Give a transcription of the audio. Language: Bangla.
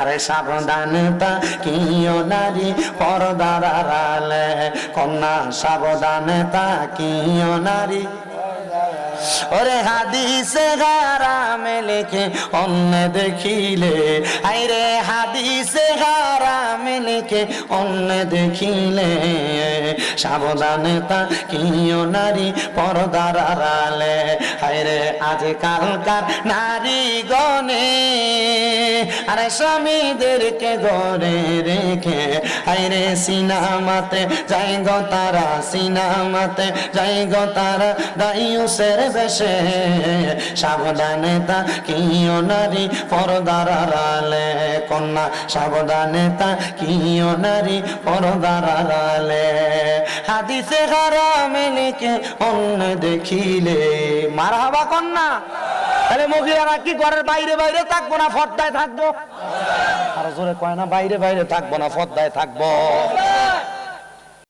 আরে সাবধানতা কিও নারী পর্দার আড়ালে কন্যা সাবধানতা কিও নারী। ওরে হাদিসে হারামে লেখে অন্য দেখিলে। আইরে হাদিসে হারামে লেখে অন্য দেখিলে। সাবধানতা কিও নারী পর্দার আড়ালে আইরে আজকালকার নারী গনে আরে স্বামীদেরকে গড়ে রেখে আইরে সিনামাতে যাই গো তারা, সিনামাতে যাই গো তারা, দায়ুসের বেশে। সাবধানতা কিও নারী, পরদার আড়ালে। কন্যা সাবধানতা কিও নারী, পরদার আড়ালে। হাদিসে হারামে লিখে অন্য দেখিলে। মারহাবা কন্যা। তাহলে মহিলারা কি ঘরের বাইরে বাইরে থাকব না ফর্দায় থাকব? আর জোরে কয় না, বাইরে বাইরে থাকব না, ফর্দায় থাকব।